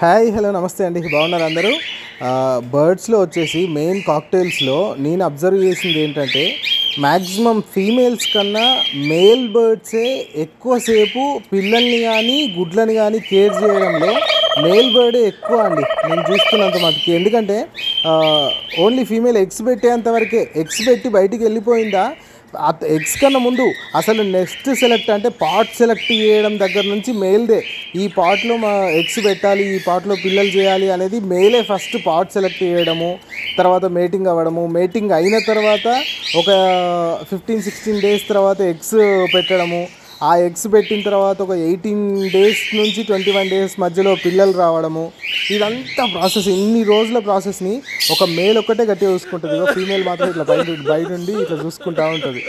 Hi hello నమస్తే అండి. బాగున్నారు అందరూ? బర్డ్స్లో వచ్చేసి మెయిన్ కాక్టైల్స్లో నేను అబ్జర్వ్ చేసింది ఏంటంటే మ్యాక్సిమం ఫీమేల్స్ కన్నా మేల్ బర్డ్సే ఎక్కువసేపు పిల్లల్ని కానీ గుడ్లని కానీ కేర్ చేయడంలో మేల్ బర్డే ఎక్కువ అండి. నేను చూస్తున్నంత మటుకి. ఎందుకంటే ఓన్లీ ఫీమేల్ ఎగ్స్ పెట్టేంత వరకే ఎగ్స్ పెట్టి బయటికి వెళ్ళిపోయిందా? ఎగ్స్ కన్నా ముందు అసలు నెక్స్ట్ సెలెక్ట్ అంటే పాట్ సెలెక్ట్ చేయడం దగ్గర నుంచి మేల్దే ఈ పాట్లో మా ఎగ్స్ పెట్టాలి ఈ పాట్లో పిల్లలు చేయాలి అనేది మేలే ఫస్ట్ పాట్ సెలెక్ట్ చేయడము తర్వాత మేటింగ్ అవ్వడము. మేటింగ్ అయిన తర్వాత ఒక ఫిఫ్టీన్ సిక్స్టీన్ డేస్ తర్వాత ఎగ్స్ పెట్టడము. ఆ ఎగ్స్ పెట్టిన తర్వాత ఒక ఎయిటీన్ డేస్ నుంచి ట్వంటీ వన్ డేస్ మధ్యలో పిల్లలు రావడము ఇదంతా ప్రాసెస్ ఇన్ని రోజుల ప్రాసెస్ని ఒక మేల్ ఒక్కటే గట్టిగా చూసుకుంటుంది. ఒక ఫీమేల్ మాత్రం ఇట్లా బయట బయట ఉండి ఇట్లా చూసుకుంటా ఉంటుంది.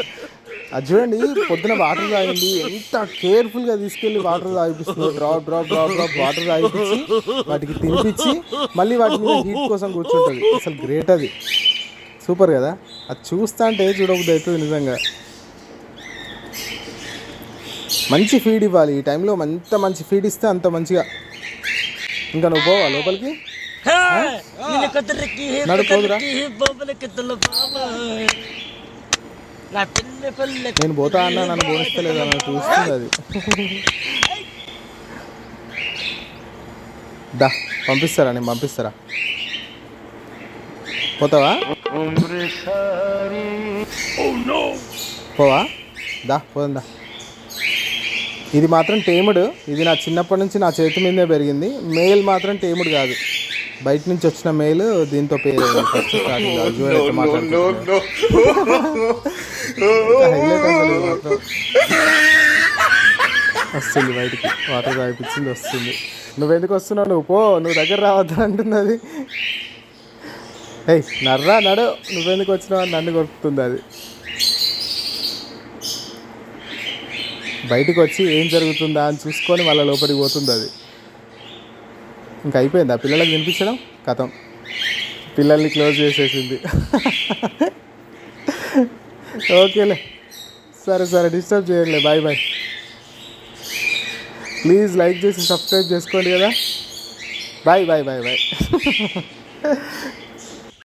అది చూడండి పొద్దున వాటర్ తాగింది ఎంత కేర్ఫుల్గా తీసుకెళ్ళి water తాగిపిస్తుంది. Drop drop drop drop water తాగిపించి వాటికి తినిపించి మళ్ళీ వాటి మీద హీట్ కోసం కూర్చుంటుంది. అసలు గ్రేట్ అది. సూపర్ కదా? అది చూస్తా అంటే చూడబుద్ది అవుతుంది నిజంగా. మంచి ఫీడ్ ఇవ్వాలి. ఈ టైంలో ఎంత మంచి ఫీడ్ ఇస్తే అంత మంచిగా. ఇంకా నువ్వు పోవా లోపలికి? నేను పోతా అన్నా నన్ను పోనిస్తలేదు? అని చూస్తుంది అది దా పంపిస్తారా? నేను పంపిస్తారా? పోతావా? పోవా? దా పోదాం దా. ఇది మాత్రం టేముడు ఇది నా చిన్నప్పటి నుంచి నా చేతి మీదే పెరిగింది. మేల్ మాత్రం టేముడు కాదు. బయట నుంచి వచ్చిన మేల్ దీంతో పేరు వస్తుంది బయటికి. వాటర్ తాగిపించింది వస్తుంది. నువ్వెందుకు వస్తున్నావు? నువ్వు పో. నువ్వు దగ్గర రావద్దు అంటున్నది. ఏయ్ నర్రా నడు. నువ్వెందుకు వచ్చినావు? నన్ను కొరుకుతుంది అది. బయటకు వచ్చి ఏం జరుగుతుందా అని చూసుకొని మళ్ళీ లోపలికి పోతుంది అది. ఇంకా అయిపోయింది? ఆ పిల్లలకు వినిపించడం కథం. పిల్లల్ని క్లోజ్ చేసేసింది. ఓకేలే. సరే సరే డిస్టర్బ్ చేయండి బాయ్ బాయ్. ప్లీజ్ లైక్ చేసి సబ్స్క్రైబ్ చేసుకోండి కదా. Bye bye bye bye.